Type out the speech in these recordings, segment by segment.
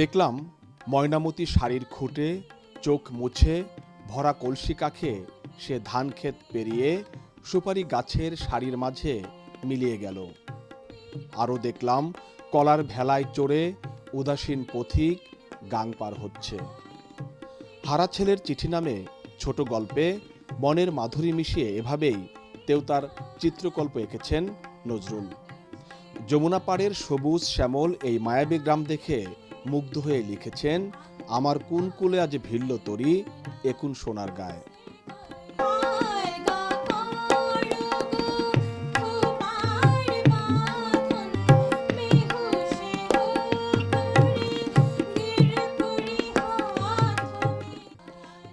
দেখলাম ময়নামতি শাড়ির খুঁটে, চোখ মুছে, ভরা কলসি কাখে সে ধান ক্ষেত পেরিয়ে সুপারি গাছের শাড়ির মাঝে মিলিয়ে গেল। আরও দেখলাম কলার ভেলায় চড়ে উদাসীন পথিক গাং পার হচ্ছে। হারা ছেলের চিঠি নামে ছোট গল্পে মনের মাধুরী মিশিয়ে এভাবেই তেউতার চিত্রকল্প এঁকেছেন নজরুল। যমুনা পাড়ের সবুজ শ্যামল এই মায়াবী গ্রাম দেখে মুগ্ধ হয়ে লিখেছেন, আমার কোন কুলে আজ ভিড়ল তরি, একুন সোনার গায়ে।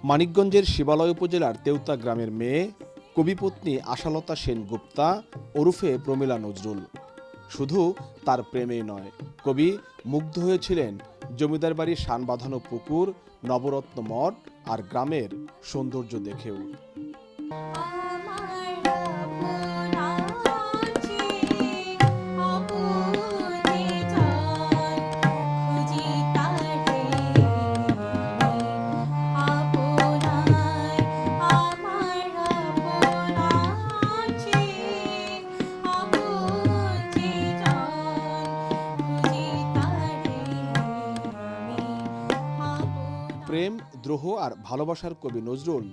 মানিকগঞ্জের শিবালয় উপজেলার তেউতা গ্রামের মেয়ে, কবিপত্নী আশালতা সেন গুপ্তা ওরফে প্রমীলা নজরুল। শুধু তার প্রেমেই নয়। কবি মুগ্ধ হয়েছিলেন জমিদার বাড়ির সান বাঁধানো পুকুর, নবরত্ন মঠ আর গ্রামের সৌন্দর্য দেখেও। প্রেম, দ্রোহ আর ভালোবাসার কবি নজরুল,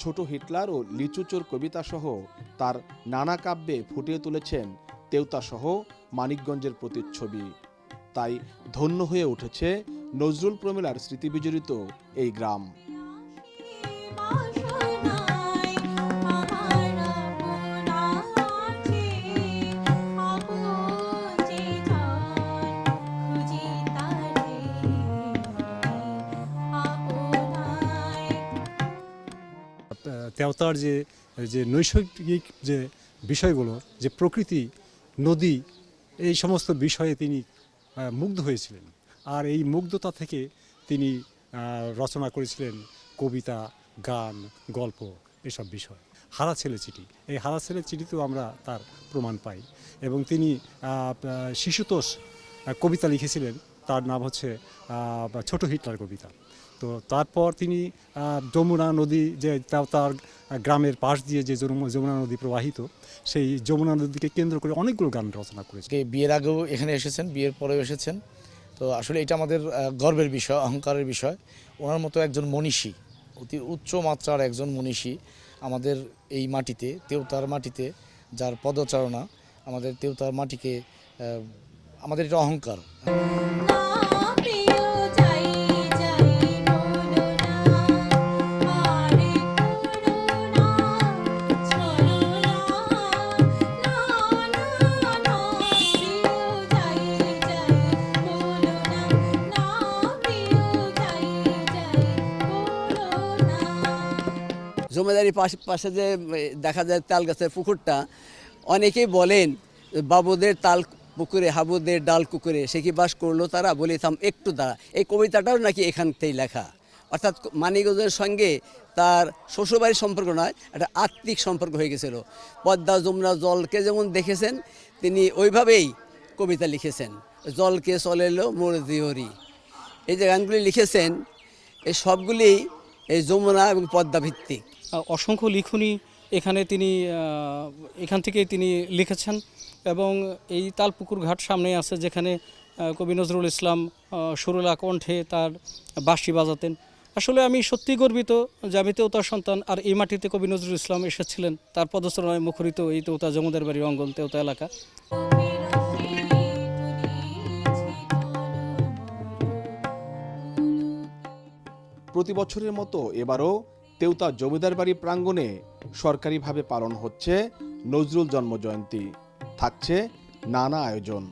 ছোট হিটলার ও লিচুচোর কবিতা সহ তার নানা কাব্যে ফুটিয়ে তুলেছেন তেউতা সহ মানিকগঞ্জের প্রতিচ্ছবি। তাই ধন্য হয়ে উঠেছে নজরুল প্রমিলার স্মৃতিবিজড়িত এই গ্রাম। তেওতার যে যে নৈসর্গিক যে বিষয়গুলো, যে প্রকৃতি, নদী, এই সমস্ত বিষয়ে তিনি মুগ্ধ হয়েছিলেন। আর এই মুগ্ধতা থেকে তিনি রচনা করেছিলেন কবিতা, গান, গল্প এসব বিষয়। হারা ছেলে চিঠি। এই হারা ছেলে চিঠিতেও আমরা তার প্রমাণ পাই। এবং তিনি শিশুতোষ কবিতা লিখেছিলেন। তার নাম হচ্ছে ছোট হিটলার কবিতা। তো তারপর তিনি যমুনা নদী যে তার গ্রামের পাশ দিয়ে যে যমু- যমুনা নদী প্রবাহিত, সেই যমুনা নদীকে কেন্দ্র করে অনেকগুলো গান রচনা করেছে। বিয়ের আগেও এখানে এসেছেন, বিয়ের পরেও এসেছেন। তো আসলে এটা আমাদের গর্বের বিষয়, অহংকারের বিষয়। ওনার মতো একজন মনীষী, অতি উচ্চ মাত্রার একজন মনীষী আমাদের এই মাটিতে, তেউতার মাটিতে, যার পদচারণা আমাদের তেউতার মাটিকে আমাদের এটা অহংকার। জমিদারি পাশে পাশে যে দেখা যায় তাল গাছের পুকুরটা, অনেকেই বলেন, বাবুদের তাল পুকুরে, হাবুদের ডাল কুকুরে সে কি বাস করল তারা? বলিতাম একটু দাঁড়া, এই কবিতাটাও নাকি এখান থেকেই লেখা। অর্থাৎ মানিকগঞ্জের সঙ্গে তার শ্বশুরবাড়ির সম্পর্ক নয়, একটা আত্মিক সম্পর্ক হয়ে গেছিল। পদ্মা যমুনা জলকে যেমন দেখেছেন, তিনি ওইভাবেই কবিতা লিখেছেন। জলকে চলে এলো মোর দিহরি। এই যে গানগুলি লিখেছেন, এই সবগুলি এই যমুনা এবং পদ্মা ভিত্তিক। অসংখ্য লিখনী এখানে তিনি এখান থেকেই তিনি লিখেছেন এবং এই তালপুকুর ঘাট সামনে আছে যেখানে কবি নজরুল ইসলাম সুরলা কণ্ঠে তার বাঁশি বাজাতেন। আসলে আমি সত্যি গর্বিত যে আমি তেওতার সন্তান আর এই মাটিতে কবি নজরুল ইসলাম এসেছিলেন। তার পদচরণায় মুখরিত এই তেওতা জমুদের বাড়ির অঙ্গন তেওতা এলাকা। প্রতি বছরের মতো এবারও তেউতা জমিদার বাড়ি প্রাঙ্গণে সরকারিভাবে পালন হচ্ছে নজরুল জন্মজয়ন্তী। থাকছে নানা আয়োজন।